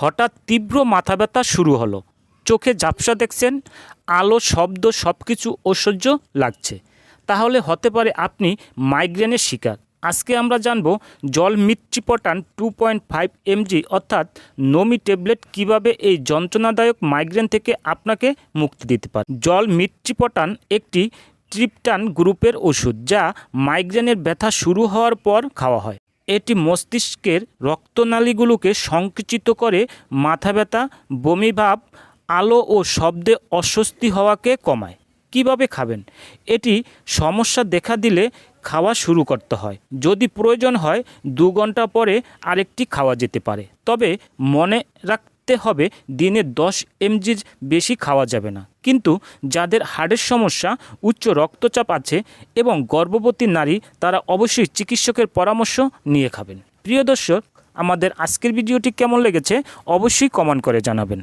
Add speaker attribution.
Speaker 1: হঠাৎ তীব্র মাথা ব্যথা শুরু হলো। চোখে ঝাপসা দেখছেন, আলো, শব্দ সব কিছু অসহ্য লাগছে। তাহলে হতে পারে আপনি মাইগ্রেনের শিকার। আজকে আমরা জানব জল মিট্রিপটান টু পয়েন্ট ফাইভ এমজি অর্থাৎ নমি ট্যাবলেট কীভাবে এই যন্ত্রণাদায়ক মাইগ্রেন থেকে আপনাকে মুক্তি দিতে পারে। জল মিট্রিপটান একটি ট্রিপটান গ্রুপের ওষুধ, যা মাইগ্রেনের ব্যথা শুরু হওয়ার পর খাওয়া হয়। এটি মস্তিষ্কের রক্তনালীগুলোকে সংকুচিত করে মাথা ব্যথা বমিভাব, আলো ও শব্দে অস্বস্তি হওয়াকে কমায়। কীভাবে খাবেন? এটি সমস্যা দেখা দিলে খাওয়া শুরু করতে হয়। যদি প্রয়োজন হয়, দু ঘণ্টা পরে আরেকটি খাওয়া যেতে পারে। তবে মনে রাখতে হবে, দিনে দশ এমজির বেশি খাওয়া যাবে না। কিন্তু যাদের হাড়ের সমস্যা, উচ্চ রক্তচাপ আছে এবং গর্ভবতী নারী, তারা অবশ্যই চিকিৎসকের পরামর্শ নিয়ে খাবেন। প্রিয় দর্শক, আমাদের আজকের ভিডিওটি কেমন লেগেছে অবশ্যই কমেন্ট করে জানাবেন।